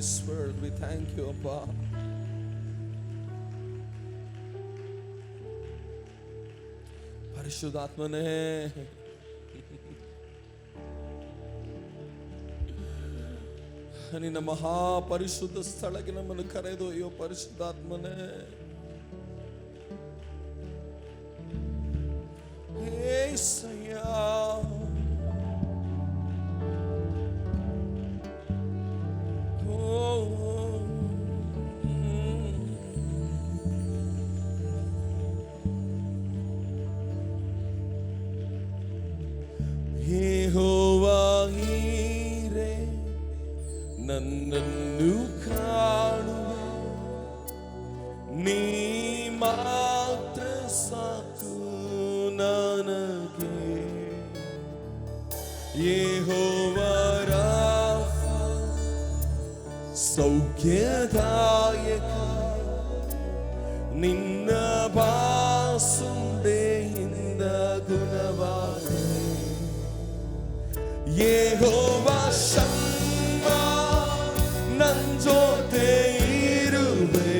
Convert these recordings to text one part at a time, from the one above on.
this word. We thank you, Abba. ಪರಿಶುದ್ಧಾತ್ಮನೇ ನಿನ್ನ ಮಹಾಪರಿಶುದ್ಧ ಸ್ಥಳಕ್ಕೆ ನಮ್ಮನ್ನು ಕರೆದೊಯ್ಯೋ ಪರಿಶುದ್ಧಾತ್ಮನೇ ನನ್ನನ್ನು ಕಾಣುವೆ ನೀ ಮಾತ್ರ ಸಾಕು ನನಗೆ ಯೆಹೋವರಾಫ ಸೌಖ್ಯದಾಯಕ ನಿನ್ನ ಬಾಸುಂಡೆಯಿಂದ ಗುಣವಾದೆ ಯೆಹೋವ ಶಮ್ಮ とっているべ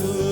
good.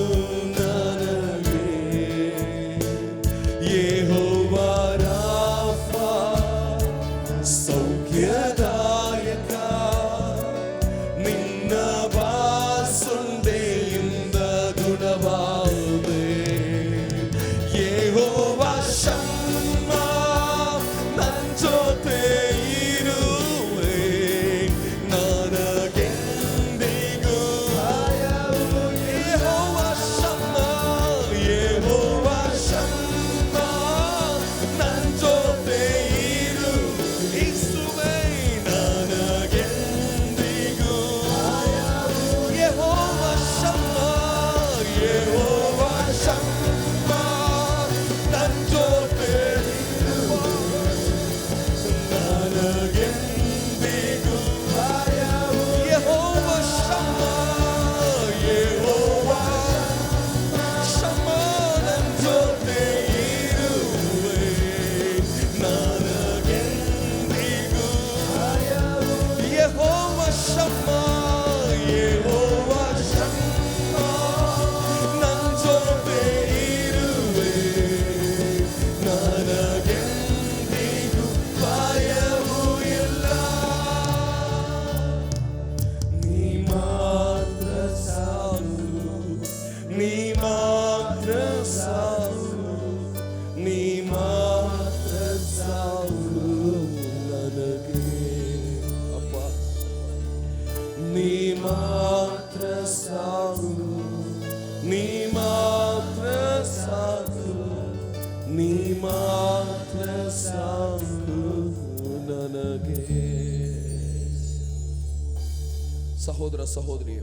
ಸಹೋದರ ಸಹೋದರಿ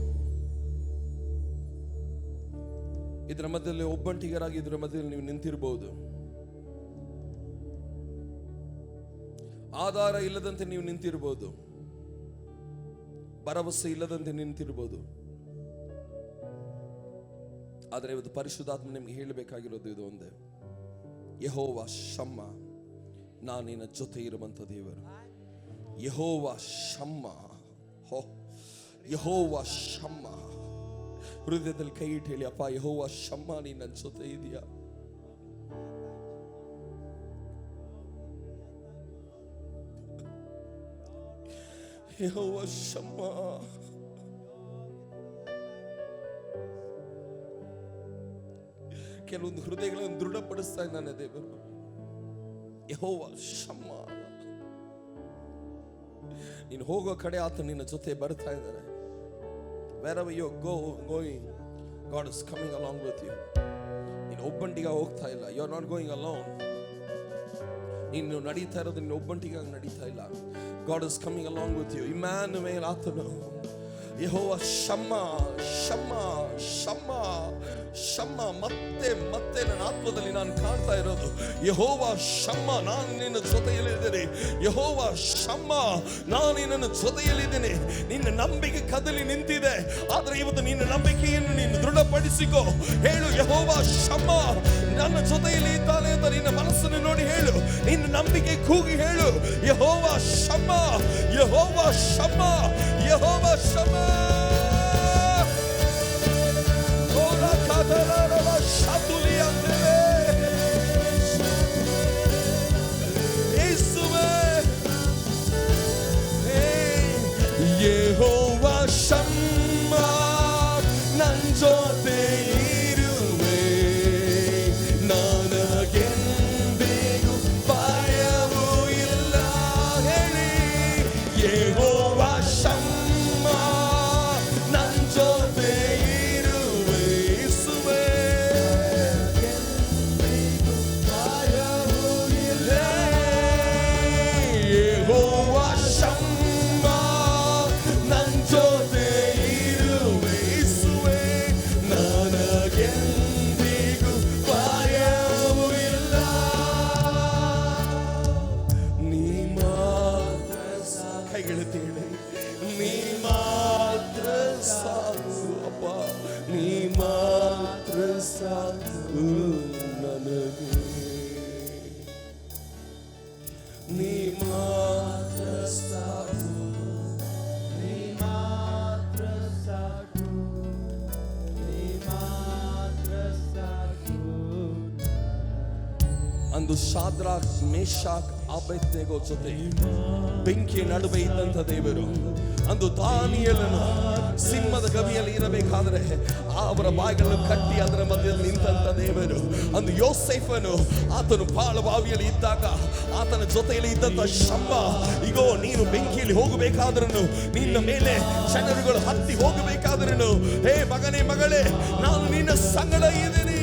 ಇದರ ಮಧ್ಯದಲ್ಲಿ ಒಬ್ಬಂಟಿಗರಾಗಿ ಇದರ ಮಧ್ಯದಲ್ಲಿ ನೀವು ನಿಂತಿರಬಹುದು ಆಧಾರ ಇಲ್ಲದಂತೆ ನೀವು ನಿಂತಿರಬಹುದು ಭರವಸೆ ಇಲ್ಲದಂತೆ ನಿಂತಿರಬಹುದು ಆದರೆ ಇವತ್ತು ಪರಿಶುದ್ಧಾತ್ಮ ನಿಮ್ಗೆ ಹೇಳಬೇಕಾಗಿರೋದು ಇದು ಒಂದೇ. ಯಹೋವ, ಶಮ್ಮ ನಾನು ನಿನ್ನ ಜೊತೆ ಇರುವಂತ ದೇವರು. ಯಹೋವ ಶಮ್ಮ ಹೋ ಯಹೋವ ಶಮ್ಮ ಹೃದಯದಲ್ಲಿ ಕೈ ಇಟ್ಟು ಹೇಳಿ ಅಪ್ಪ ಯಹೋವ ಶಮ್ಮ ನೀನ್ ನನ್ನ ಜೊತೆ ಇದೆಯಾ ಯಹೋವ ಶಮ್ಮ ಕೆಲವೊಂದು ಹೃದಯಗಳನ್ನು ದೃಢಪಡಿಸ್ತಾ ಇದ್ದಾನೆ ದೇವರು ಯಹೋವ ಶಮ್ಮ ನೀನು ಹೋಗೋ ಕಡೆ ಆತ ನಿನ್ನ ಜೊತೆ ಬರ್ತಾ ಇದ್ದಾರೆ wherever you go going God is coming along with you ನೀನು ಒಬ್ಬಂಟಿಗೆ ಹೋಗ್ತಾ ಇಲ್ಲ you are not going alone ನೀನು ನಡೀತಾ ಇರೋದು ನೀನು ಒಬ್ಬಂಟಿಗಾಗಿ ನಡೀತಾ ಇಲ್ಲ God is coming along with you Emmanuel ಆತನು ಯಹೋವ ಶಮ್ಮ ಶಮ್ಮ ಶಮ್ಮ ಶಮ್ಮ. ಮತ್ತೆ ಮತ್ತೆ ನನ್ನ ಆತ್ಮದಲ್ಲಿ ನಾನು ಕಾಣ್ತಾ ಇರೋದು. ಯಹೋವ ಶಮ್ಮ, ನಾನು ನಿನ್ನ ಜೊತೆಯಲ್ಲಿದ್ದೇನೆ. ಯಹೋವ ಶಮ್ಮ, ನಾನು ನಿನ್ನ ಜೊತೆಯಲ್ಲಿದ್ದೇನೆ. ನಿನ್ನ ನಂಬಿಕೆ ಕದಲಿ ನಿಂತಿದೆ. ಆದರೆ ಇವತ್ತು ನಿನ್ನ ನಂಬಿಕೆಯನ್ನು ನೀನು ದೃಢಪಡಿಸಿಕೋ. ಹೇಳು, ಯಹೋವ ಶಮ್ಮ, ನನ್ನ ಜೊತೆಯಲ್ಲಿ ಇದ್ದಾನೆ ಅಂತ ನಿನ್ನ ಮನಸ್ಸನ್ನು ನೋಡಿ ಹೇಳು. ನಿನ್ನ ನಂಬಿಕೆ ಕೂಗಿ ಹೇಳು. ಯಹೋವ ಶಮ್ಮ ಯಹೋವ ಶಮ್ಮ Jehovah Shammah. me. ಅಂದು ಶಾದ್ರಾಕ್ ಮೇಷಾಕ್ ಅಬೆದ್ನೆಗೋ ಜೊತೆ. ಬೆಂಕಿಯ ನಡುವೆ ಇದ್ದಂತ ದೇವರು ಅಂದು ದಾನಿಯಲನು ಸಿಂಹದ ಗವಿಯಲ್ಲಿ ಇರಬೇಕಾದ್ರೆ ಅವರ ಬಾಯಿಗಳನ್ನು ಕಟ್ಟಿ ಅದರ ಮಧ್ಯದಲ್ಲಿ ನಿಂತಂತ ದೇವರು ಅಂದು ಯೋಸೈಫನು ಆತನು ಬಾಳ ಬಾವಿಯಲ್ಲಿ ಇದ್ದಾಗ ಆತನ ಜೊತೆಯಲ್ಲಿ ಇದ್ದಂತ ಶಮ್ಮ ಇಗೋ, ನೀನು ಬೆಂಕಿಯಲ್ಲಿ ಹೋಗಬೇಕಾದ್ರೂ ನಿನ್ನ ಮೇಲೆ ಜನರುಗಳು ಹತ್ತಿ ಹೋಗಬೇಕಾದ್ರೂ ಹೇ ಮಗನೇ ಮಗಳೇ, ನಾನು ನಿನ್ನ ಸಂಗಡ ಇದ್ದೀನಿ.